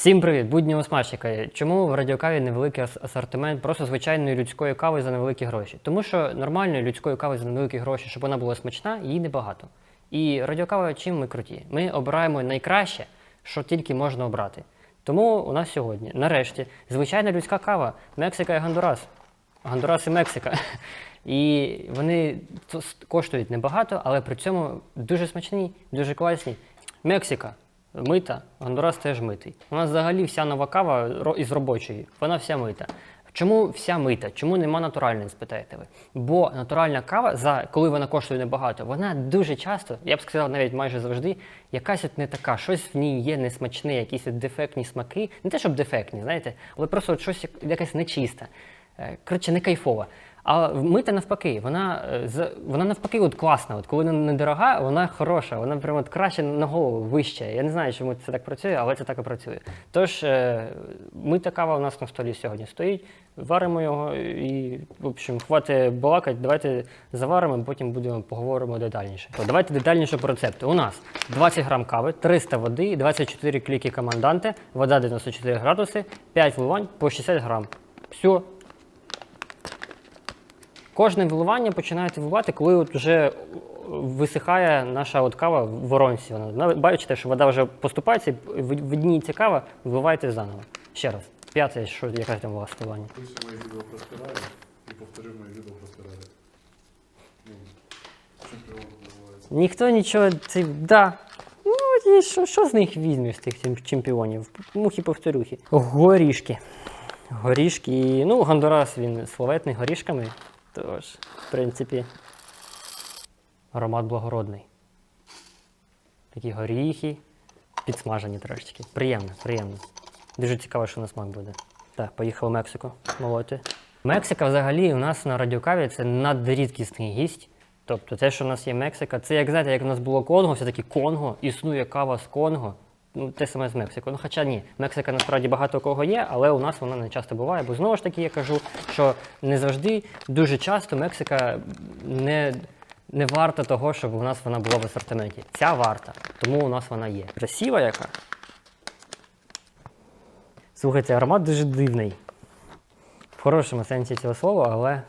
Всім привіт, будні смачника. Чому в радіокаві невеликий асортимент просто звичайної людської кави за невеликі гроші? Тому що нормальної людської кави за невеликі гроші, щоб вона була смачна, її небагато. І радіокава чим ми круті? Ми обираємо найкраще, що тільки можна обрати. Тому у нас сьогодні, нарешті, звичайна людська кава Мексика і Гондурас. Гондурас і Мексика. І вони коштують небагато, але при цьому дуже смачні, дуже класні. Мексика мита, Гондурас теж митий. У нас взагалі вся нова кава із робочої, вона вся мита. Чому вся мита? Чому нема натуральної, спитаєте ви? Бо натуральна кава, за коли вона коштує небагато, вона дуже часто, я б сказав, навіть майже завжди, якась от не така, щось в ній є несмачне, якісь от дефектні смаки. Не те, щоб дефектні, знаєте, але просто от щось як- якесь нечисте. Е, Коротше, не кайфова. А мита навпаки, вона, е, вона навпаки от класна. От коли вона недорога, вона хороша, вона прямо от краще на голову, вище. Я не знаю, чому це так працює, але це так і працює. Тож, е, мита кава у нас на столі сьогодні стоїть, варимо його і, в общем, хватить балакать, давайте заваримо, потім будемо поговоримо детальніше. То давайте детальніше по рецепту. У нас 20 грам кави, 300 води, 24 кліки команданти, вода 94 градуси, 5 вливань по 60 грам. Все, Кожне виливання починаєте вливати, коли от вже висихає наша от кава в воронці. Вона бачите, що вода вже поступається, і видніється кава, вливайте заново. Ще раз. П'яте, що яке там у вас вливання. Мои видео про Феррари и повтори мои видео про. Ну. Ніхто нічого це. Да. Ну, і що, що з них візьмеш, з тих чемпіонів? Мухи-повторюхи. Горішки. Горішки. Ну, Гондурас він славетний горішками. Тож, в принципі, аромат благородний. Такі горіхи, підсмажені трошечки. Приємно, приємно. Дуже цікаво, що на смак буде. Так, поїхали в Мексику молоти. Мексика взагалі у нас на радіокаві це надрідкісний гість. Тобто те, що у нас є Мексика, це як знаєте, як у нас було Конго, все-таки Конго, існує кава з Конго. Ну, те саме з Мексикою. Ну, хоча ні, Мексика насправді багато кого є, але у нас вона не часто буває. Бо знову ж таки я кажу, що не завжди, дуже часто Мексика не, не варта того, щоб у нас вона була в асортименті. Ця варта, тому у нас вона є. Красива яка. Слухайте, аромат дуже дивний. В хорошому сенсі цього слова, але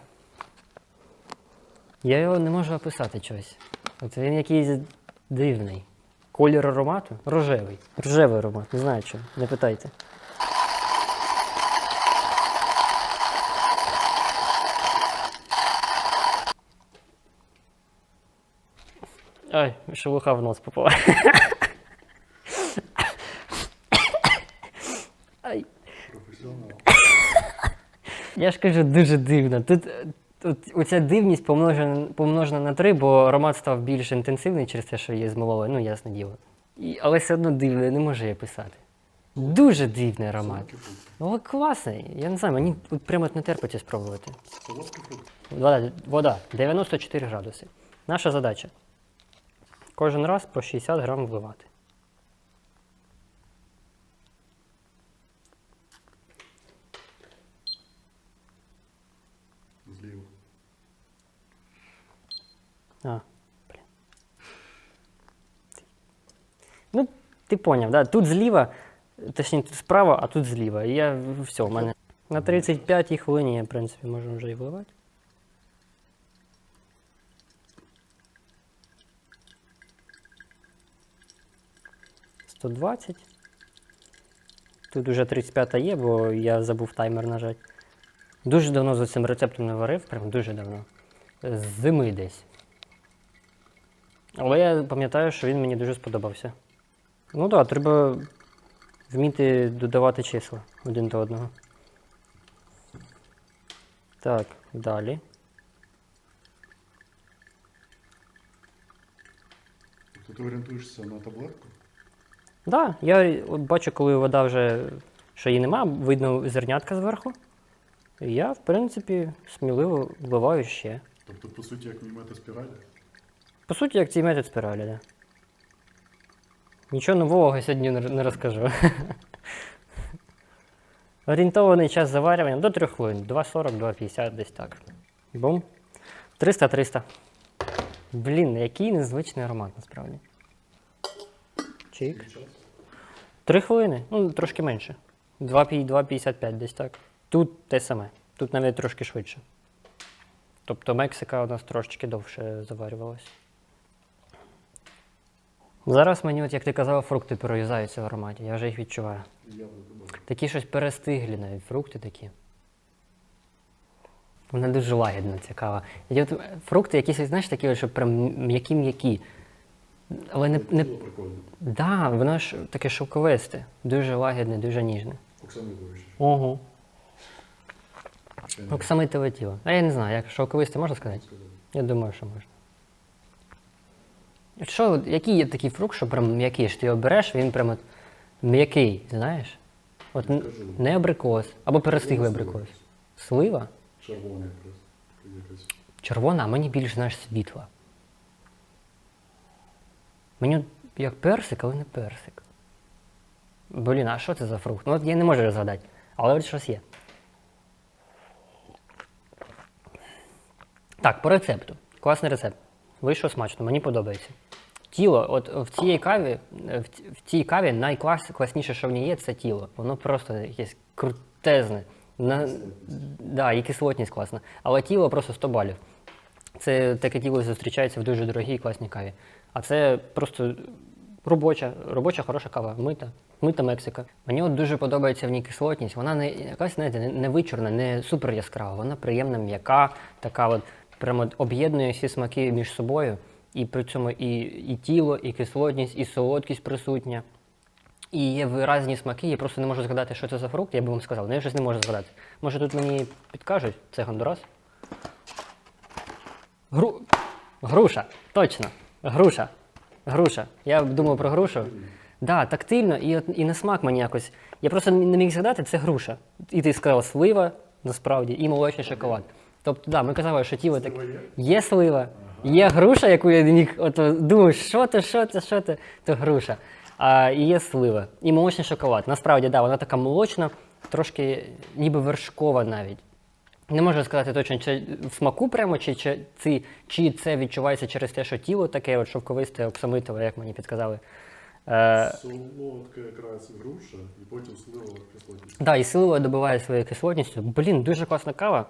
я його не можу описати чогось. От він якийсь дивний. Колір аромату рожевий. Рожевий аромат, не знаю чого, не питайте. Ой, шелуха в нос попала. Ай. Я ж кажу, дуже дивно. Тут оця дивність помножена, помножена на три, бо аромат став більш інтенсивний через те, що є з малою, ну ясне діло. І, але все одно дивно, не можу я писати. Дуже дивний аромат. Але класний. Я не знаю, мені от прямо не терпиться спробувати. Вода, вода 94 градуси. Наша задача. Кожен раз по 60 грам вливати. Злив. А, блін. Ну, ти поняв, да? Тут зліва, точніше, тут справа, а тут зліва. І я все, в мене. На 35 хвилині я, в принципі, можу вже і вливати. Сто двадцять. Тут уже 35-та є, бо я забув таймер нажати. Дуже давно за цим рецептом не варив, прям дуже давно. З зими десь. Але я пам'ятаю, що він мені дуже сподобався. Ну так, да, треба вміти додавати числа один до одного. Так, далі. Тобто ти орієнтуєшся на таблетку? Так, да, я от бачу, коли вода вже, що її нема, видно зернятка зверху. І я, в принципі, сміливо вливаю ще. Тобто, по суті, як мімета спіралі? По суті, як цей метод спіралі, да. Нічого нового сьогодні не розкажу. Орієнтований час заварювання до 3 хвилин. 2,40, 2,50, десь так. Бум. 300-300. Блін, який незвичний аромат насправді. Чик. Свій час? Три хвилини, ну трошки менше. 2,55 десь так. Тут те саме. Тут навіть трошки швидше. Тобто Мексика у нас трошечки довше заварювалась. Зараз мені, от як ти казав, фрукти перерізаються в ароматі. Я вже їх відчуваю. Такі щось перестиглі навіть фрукти такі. Вона дуже лагідна, цікава. І от фрукти якісь, знаєш, такі, що прям м'які-м'які. Але не, не, Да, воно ж таке шовковисте, дуже лагідне, дуже ніжне. Оксамитове ще. Ще Оксамитове тіло. А я не знаю, як шовковисте можна сказати? Я думаю, що можна. Що, який є такий фрукт, що прям м'який, що ти його береш, він прям от м'який, знаєш? От н- Кажу. не абрикос, або перестиглий абрикос. Слива? Якраз. Якась. Червона, а мені більш, знаєш, світла. Мені як персик, але не персик. Блін, а що це за фрукт? Ну от я не можу його згадати, але от щось є. Так, по рецепту. Класний рецепт. Вийшло смачно, мені подобається. Тіло, от в цій каві, в цій каві найкласніше, що в ній є, це тіло. Воно просто якесь крутезне. На, да, і кислотність класна. Але тіло просто 100 балів. Це таке тіло зустрічається в дуже дорогій класній каві. А це просто робоча, робоча хороша кава, мита, мита Мексика. Мені от дуже подобається в ній кислотність. Вона не якась, знаєте, не, вичурна, не супер яскрава. Вона приємна, м'яка, така от прямо об'єднує всі смаки між собою. І при цьому і, і тіло, і кислотність, і солодкість присутня. І є виразні смаки, я просто не можу згадати, що це за фрукт, я би вам сказав, але я щось не можу згадати. Може тут мені підкажуть, це Гондурас? Гру... Груша, точно. Груша. Груша. Я думав про грушу. Да, тактильно, і, і на смак мені якось. Я просто не міг згадати, це груша. І ти сказав слива, насправді, і молочний шоколад. Тобто, да, ми казали, що тіло так. Є? Слива, є груша, яку я міг. От думаю, що це, що це, що це, то груша. А, і є слива. І молочний шоколад. Насправді, да, вона така молочна, трошки ніби вершкова навіть. Не можу сказати точно, чи в смаку прямо, чи, чи, чи, чи це відчувається через те, що тіло таке от шовковисте, оксамитове, як мені підказали. Е, Солодка якраз груша, і потім слива кислотність. да, і слива добиває своєю кислотністю. Блін, дуже класна кава.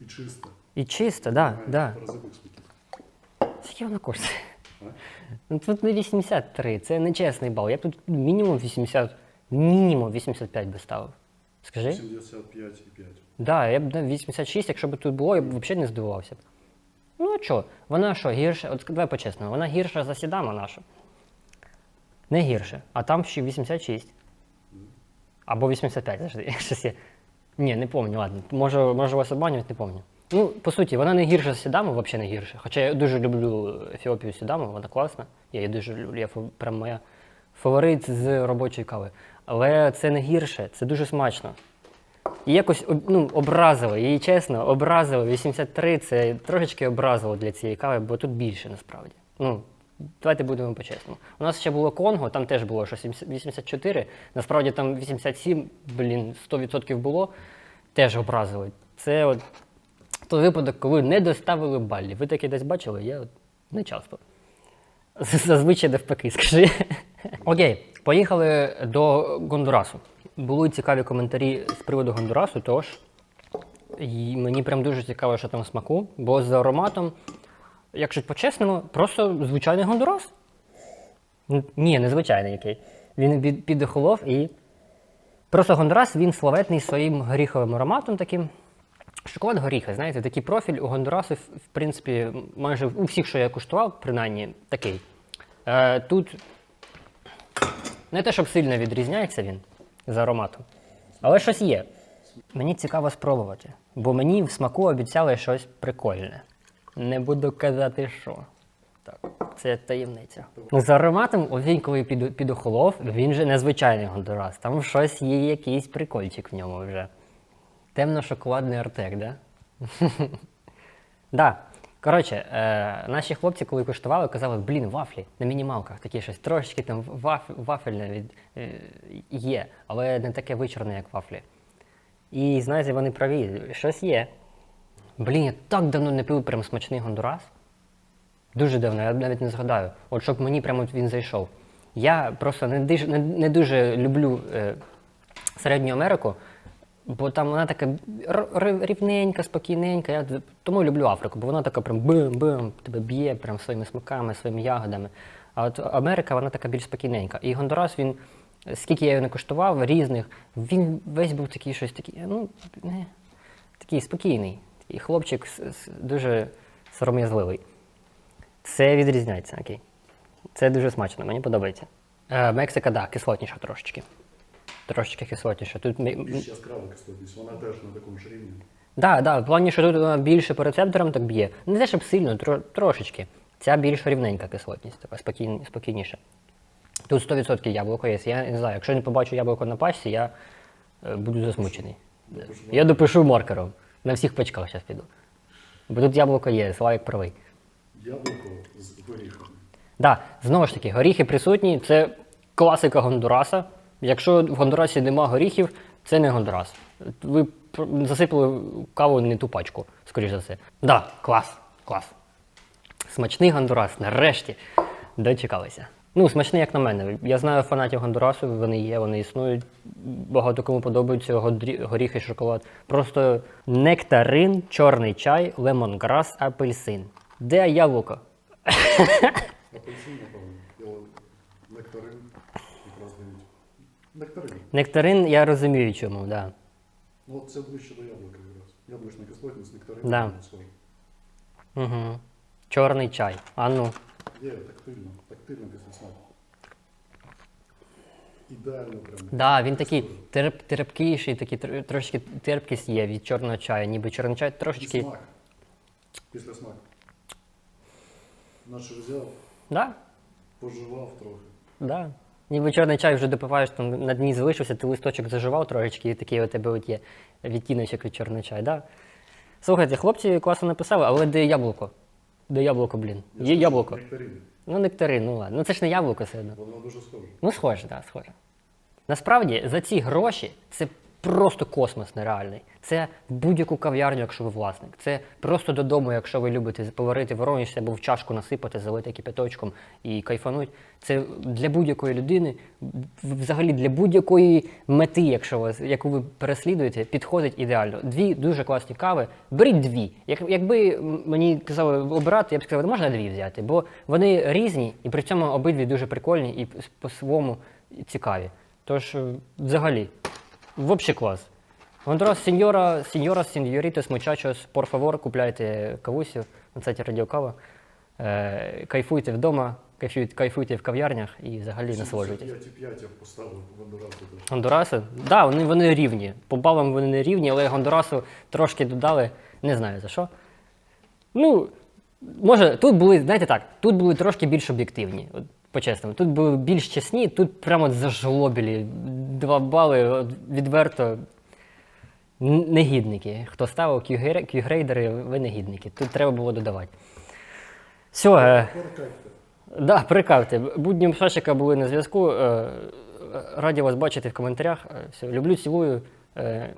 І чиста. І чиста, да, да. Скільки вона коштує? Ну тут не 83, це не чесний бал. Я б тут мінімум 80, мінімум 85 би ставив. Скажи? 75,5. Да, я б на 86, якщо б тут було, я б взагалі не здивувався. б. Ну а що, вона що, гірша, от давай по-чесному, вона гірша за сідама нашу. Не гірше, а там ще 86. Або 85, завжди, щось є. Ні, не пам'ятаю, ладно. Може, може вас обманювати, не пам'ятаю. Ну, по суті, вона не гірша сідаму, взагалі не гірша. Хоча я дуже люблю Ефіопію сідаму, вона класна. Я її дуже люблю, я прям моя фаворит з робочої кави. Але це не гірше, це дуже смачно. І якось ну, образило, її чесно, образило. 83 це трошечки образило для цієї кави, бо тут більше насправді. Ну, давайте будемо по-чесному. У нас ще було Конго, там теж було щось 84, насправді там 87, блін, 100% було, теж образили. Це от той випадок, коли не доставили балів. Ви таке десь бачили? Я от не часто. Зазвичай навпаки, скажи. Окей, поїхали до Гондурасу. Були цікаві коментарі з приводу Гондурасу, тож і мені прям дуже цікаво, що там в смаку, бо з ароматом, якщо по-чесному, просто звичайний Гондурас. Ні, не звичайний який. Він під- підохолов і. Просто Гондурас він славетний своїм горіховим ароматом таким. Шоколад горіха, знаєте, такий профіль у Гондурасу, в принципі, майже у всіх, що я куштував, принаймні, такий. Е, тут не те, щоб сильно відрізняється він за ароматом, але щось є. Мені цікаво спробувати, бо мені в смаку обіцяли щось прикольне. Не буду казати, що. Так, це таємниця. За ароматом, він під, підохолов, він же незвичайний Гондурас. Там щось є, якийсь прикольчик в ньому вже. Темно-шоколадний артек, да? да. Коротше, е, наші хлопці, коли куштували, казали, блін, вафлі на мінімалках, такі щось трошечки там ваф, вафельне від, е, є, але не таке вичорне, як вафлі. І знаєте, вони праві, щось є. Блін, я так давно не пив прям смачний гондурас. Дуже давно, я навіть не згадаю. От щоб мені прямо він зайшов. Я просто не, диж, не, не дуже люблю е, Середню Америку, бо там вона така рівненька, спокійненька. Я тому люблю Африку, бо вона така прям бим-бим, тебе б'є прям своїми смаками, своїми ягодами. А от Америка, вона така більш спокійненька. І Гондурас, він, скільки я його не коштував, різних, він весь був такий щось такий, ну, не, такий спокійний. І хлопчик дуже сором'язливий. Це відрізняється, окей. Це дуже смачно, мені подобається. Е, Мексика, так, да, кислотніша трошечки. Трошечки кислотніша. Тут Більш яскрава кислотність, вона теж на такому ж рівні. Да, да, в плані, що тут вона більше по рецепторам так б'є. Не те, щоб сильно, тро, трошечки. Ця більш рівненька кислотність, така спокійн, спокійніша. Тут 100% яблуко є. Я не знаю, якщо не побачу яблуко на пачці, я е, буду засмучений. Я допишу маркером. На всіх пачках зараз піду. Бо тут яблуко є, Славік правий. Яблуко з горіхами. Да, знову ж таки, горіхи присутні, це класика Гондураса. Якщо в Гондурасі нема горіхів, це не Гондурас. Ви засипали каву не ту пачку, скоріш за все. Да, клас, клас. Смачний Гондурас, нарешті дочекалися. Ну, смачний, як на мене. Я знаю фанатів Гондурасу, вони є, вони існують. Багато кому подобаються годрі- горіхи, шоколад. Просто нектарин, чорний чай, лемонграс, апельсин. Де яблуко? Апельсин, напевно, і нектарин якраз дають. Нектарин. Нектарин, я розумію, чому, так. Да. Ну, це ближче до яблука якраз. Яблучна кислотність, нектарин. Да. Угу. Чорний чай. А ну. Є тактильно, тактильно після смаку. Ідеально прямо. Да, він такий терп, терпкіший, такий тр- трошки терпкість є від чорного чаю, ніби чорний чай І трошечки. смак. Після смаку. Наче взяв, Да, пожував трохи. да. Ніби чорний чай вже допиваєш, там на дні залишився, ти листочок заживав трошечки, і такий у тебе от є відтіночок від чорного чаю. Да? Слухайте, хлопці класно написали, але де яблуко? Де яблуко, блін? Я Є яблуко. Нектарин. Ну, нектарин, ну ладно. Ну це ж не яблуко все одно. Воно дуже схоже. Ну, схоже, так, да, схоже. Насправді за ці гроші це просто космос нереальний. Це будь-яку кав'ярню, якщо ви власник. Це просто додому, якщо ви любите поварити воронішся або в чашку насипати, залити кипяточком і кайфануть. Це для будь-якої людини, взагалі для будь-якої мети, якщо вас, яку ви переслідуєте, підходить ідеально. Дві дуже класні кави. Беріть дві. Як, якби мені казали обирати, я б сказав, можна дві взяти, бо вони різні і при цьому обидві дуже прикольні і по-своєму цікаві. Тож, е, взагалі, взагалі клас. Гондурас сеньора, сеньора, сеньорітос, мучачос, por favor, купляйте кавусю на сайті Радіокава. Е, кайфуйте вдома, кайфуйте, кайфуйте в кав'ярнях і взагалі насолоджуйтесь. 5,5 я б поставив в Гондурасу. Гондураси, так, да, вони, вони рівні. По балам вони не рівні, але Гондурасу трошки додали, не знаю за що. Ну, може, тут були, знаєте так, тут були трошки більш об'єктивні. По-чесному, тут були більш чесні, тут прямо зажлобілі. Два бали відверто. Негідники. Хто ставив Q-гре- ви негідники. Тут треба було додавати. Все, е, Перекайте. Да, прикавте. Будні Мшашика були на зв'язку. Е, Раді вас бачити в коментарях. Е, Все, люблю, цілую. Е.